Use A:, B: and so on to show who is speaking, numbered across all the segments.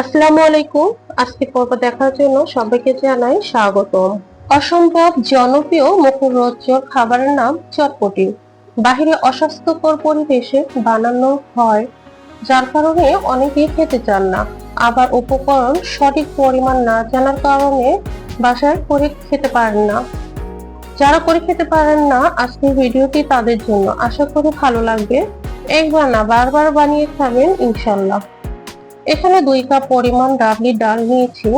A: আসসালামু আলাইকুম। আজকের পর্ব দেখার জন্য সবাইকে জানাই স্বাগতম। অসম্ভব জনপ্রিয় মুখরোচক খাবারের নাম চটপটি। বাহিরে অস্বাস্থ্যকর পরিবেশে বানানো হয়, যার কারণে অনেকেই খেতে চান না। আবার উপকরণ সঠিক পরিমাণ না জানার কারণে বাসায় করে খেতে পারেন না। যারা করে খেতে পারেন না, আজকের ভিডিওটি তাদের জন্য। আশা করি ভালো লাগবে। একবার না, বারবার বানিয়ে খাবেন, ইনশাল্লাহ। এখানে দুই কাপ পরিমাণ ডাবলি ডাল নিয়েছি,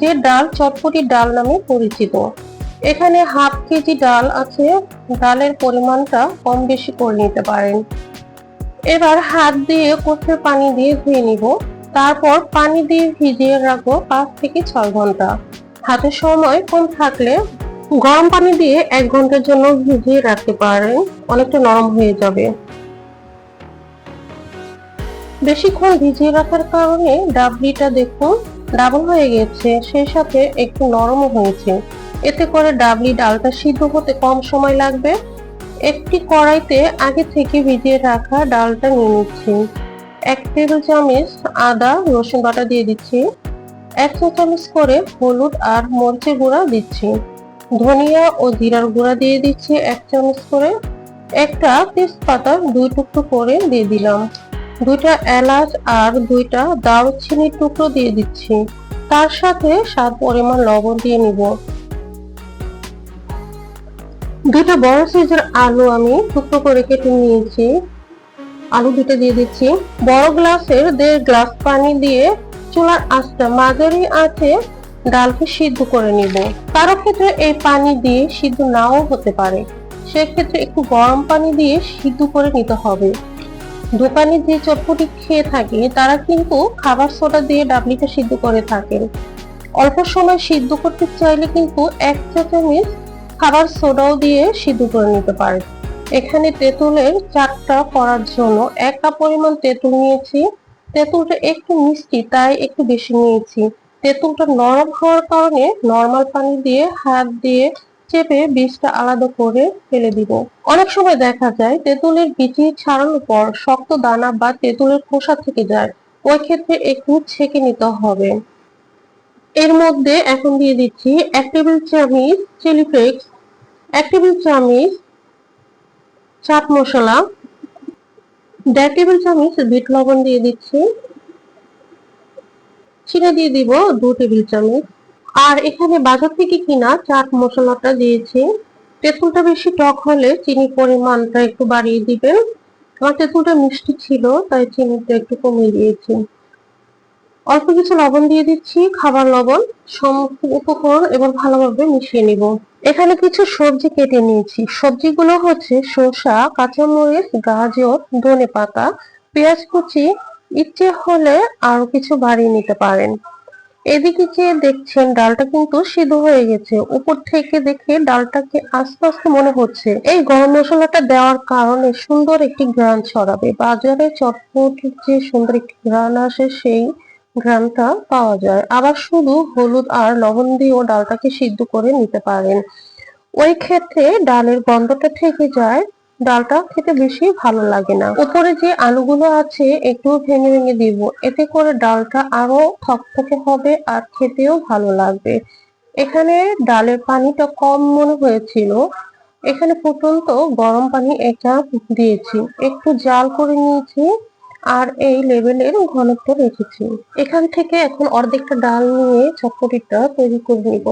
A: যে ডাল চটপটি ডাল নামে পরিচিত। এখানে হাফ কেজি ডাল আছে, ডালের পরিমাণটা কম বেশি করে নিতে পারেন। এবার হাত দিয়ে কষে পানি দিয়ে ধুয়ে নিব, তারপর পানি দিয়ে ভিজিয়ে রাখব পাঁচ থেকে ছয় ঘণ্টা। হাতে সময় কম থাকলে গরম পানি দিয়ে এক ঘণ্টার জন্য ভিজিয়ে রাখতে পারেন, অনেকটা নরম হয়ে যাবে। বেশিক্ষণ ভিজিয়ে রাখার কারণে ডাবলিটা দেখুন ডাবল হয়ে গেছে সেই সাথে একটু নরমও হয়েছে। এতে করে ডাবলি ডালটা সিদ্ধ হতে কম সময় লাগবে। একটি কড়াইতে আগে থেকে ভিজিয়ে রাখা ডালটা নিয়ে নিচ্ছি। এক টেবিল চামচ আদা, রসুন বাটা দিয়ে দিচ্ছি। এক চা চামচ করে হলুদ আর মরিচের গুঁড়া দিচ্ছি। ধনিয়া ও জিরার গুঁড়া দিয়ে দিচ্ছি এক চামচ করে। একটা তেজপাতা দুই টুকরো করে দিয়ে দিলাম। দুইটা এলাচ আর দুইটা দারুচিনির টুকরো দিয়ে দিচ্ছি। তার সাথে স্বাদ পরিমাণ লবণ দিয়ে নিব। দুইটা বড় সাইজের আলু আমি টুকরো করে কেটে নিয়েছি। আলু দুটো দিয়ে দিচ্ছি। বড় গ্লাসের দেড় গ্লাস পানি দিয়ে চুলার আঁচটা মাঝারি আছে ডালকে সিদ্ধ করে নিব। কারও ক্ষেত্রে এই পানি দিয়ে সিদ্ধ নাও হতে পারে। সেক্ষেত্রে একটু গরম পানি দিয়ে সিদ্ধ করে নিতে হবে। দোকানে যে চটপটি খেয়ে থাকে, তারা কিন্তু খাবার সোডা দিয়ে ডাবলিটা সিদ্ধ করে থাকেন। অল্প সময় সিদ্ধ করতে চাইলে কিন্তু এক চা চামচ খাবার সোডাও দিয়ে সিদ্ধ করে নিতে পারে এখানে তেঁতুলের চারটা করার জন্য এক কাপ পরিমাণ তেঁতুল নিয়েছি। তেঁতুলটা একটু মিষ্টি, তাই একটু বেশি নিয়েছি। তেঁতুলটা নরম হওয়ার কারণে নর্মাল পানি দিয়ে হাত দিয়ে চেপে বীজটা আলাদা করে ফেলে দিব। অনেক সময় দেখা যায়, তেঁতুলের বিচি ছাড়ানোর পর শক্ত দানা বা তেঁতুলের খোসা থেকে যায়। ওই ক্ষেত্রে একটু ছেঁকে নিতে হবে। এর মধ্যে এখন দিয়ে দিচ্ছি এক টেবিল চামচ চিলি ফ্লেক্স, এক টেবিল চামচ চাট মশলা, দেড় টেবিল চামচ বিট লবণ দিয়ে দিচ্ছি। চিনি দিয়ে দিব দু টেবিল চামচ। আর এখানে বাজার থেকে কিনা চাট মশলাটা দিয়েছি। তেঁতুলটা বেশি টক হলে চিনি পরিমাণটা একটু বাড়িয়ে দিবেন। আমার তেঁতুলটা মিষ্টি ছিল, তাই চিনিটা একটু কমিয়ে দিয়েছি। অল্প কিছু লবণ দিয়ে দিচ্ছি, খাবার লবণ, সমস্ত উপকরণ এবার ভালোভাবে মিশিয়ে নিব। এখানে কিছু সবজি কেটে নিয়েছি। সবজিগুলো হচ্ছে শসা, কাঁচামরিচ, গাজর ধনে পাতা পেঁয়াজ কুচি, ইচ্ছে হলে আরও কিছু বাড়িয়ে নিতে পারেন। এদিকে যে দেখছেন ডালটা কিন্তু সিদ্ধ হয়ে গেছে। উপর থেকে দেখে ডালটাকে আস্তে আস্তে মনে হচ্ছে, এই গরম মশলাটা দেওয়ার কারণে সুন্দর একটি গ্রান ছড়াবে। বাজারে চটপটির যে সুন্দর একটি গ্রান আসে, সেই ঘ্রাণটা পাওয়া যায়। আবার শুধু হলুদ আর লবণ দিয়েও ডালটাকে সিদ্ধ করে নিতে পারেন। ওই ক্ষেত্রে ডালের গন্ধটা থেকে যায় ডালটা খেতে বেশি ভালো লাগে না। উপরে যে আলুগুলো আছে একটু ভেঙে ভেঙে দিব। এতে করে ডালটা আরও থকথকে হবে আর খেতেও ভালো লাগবে। এখানে ডালের পানিটা কম মনে হয়েছিল। এখানে ফুটন্ত গরম পানি একটা দিয়েছি। একটু জাল করে নিয়েছি আর এই লেভেলের ঘনত্ব রেখেছি। এখান থেকে এখন অর্ধেকটা ডাল নিয়ে চটপটিটা তৈরি করে নিব।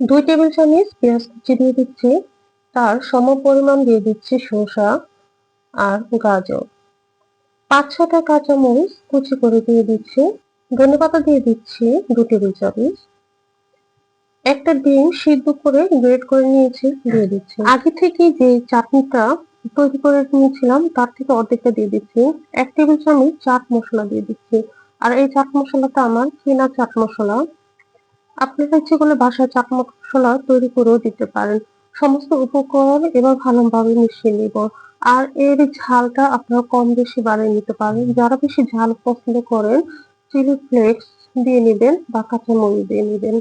A: দুই টেবিল চামচ পেঁয়াজ কুচি দিয়ে দিচ্ছি। তার সম পরিমাণ দিয়ে দিচ্ছি শসা আর গাজর। পাঁচ ছটা কাঁচামরিচ কুচি করে দিয়ে দিচ্ছি। ধনে পাতা দিয়ে দিচ্ছি দু টেবিল চামচ। একটা ডিম সিদ্ধ করে গ্রেড করে নিয়েছি, দিয়ে দিচ্ছি। আগে থেকে যে চাটনিটা তৈরি করে নিয়েছিলাম, তার থেকে অর্ধেকটা দিয়ে দিচ্ছি। এক টেবিল চামচ চাট মশলা দিয়ে দিচ্ছি। আর এই চাট মশলাটা আমার চেনা চাট মশলা। আপনারা ইচ্ছে করলে বাসায় চাট মশলা তৈরি করেও দিতে পারেন। সমস্ত উপকরণ এবার ভালোভাবে মিশিয়ে নিব। আর এর ঝালটা আপনারা কম বেশি বাড়িয়ে নিতে পারেন। যারা বেশি ঝাল পছন্দ করেন, চিলি ফ্লেক্স দিয়ে নেবেন বা কাঁচামরিচ দিয়ে নেবেন।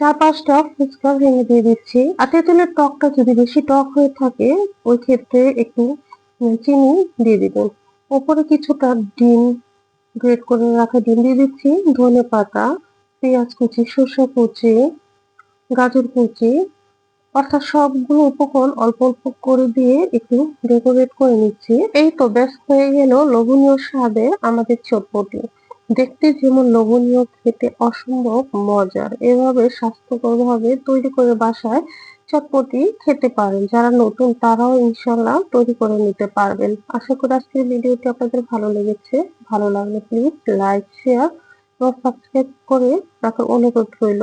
A: চার পাঁচটা ফুচকা ভেঙে দিয়ে দিচ্ছি। আর তেঁতুলের টকটা যদি বেশি টক হয়ে থাকে, ওই ক্ষেত্রে একটু চিনি দিয়ে দিবেন। ওপরে কিছুটা ডিম গ্রেট করে রাখা ডিম দিয়ে দিচ্ছি। ধনে পাতা, পেঁয়াজ কুচি শসা কুচি গাজর কুচি, অর্থাৎ সবগুলো উপকরণ অল্প অল্প করে দিয়ে একটু ডেকোরেট করে নিচ্ছি। এই তো ব্যাস হয়ে গেল লোভনীয় স্বাদে আমাদের চটপটি। দেখতে যেমন লোভনীয়, খেতে অসম্ভব মজার। এভাবে স্বাস্থ্যকর ভাবে তৈরি করে বাসায় চটপটি খেতে পারেন। যারা নতুন, তারাও ইনশাল্লাহ তৈরি করে নিতে পারবেন। আশা করি আজকের ভিডিওটি আপনাদের ভালো লেগেছে। ভালো লাগলে প্লিজ লাইক শেয়ার এবং সাবস্ক্রাইব করে রাখার অনুরোধ রইল।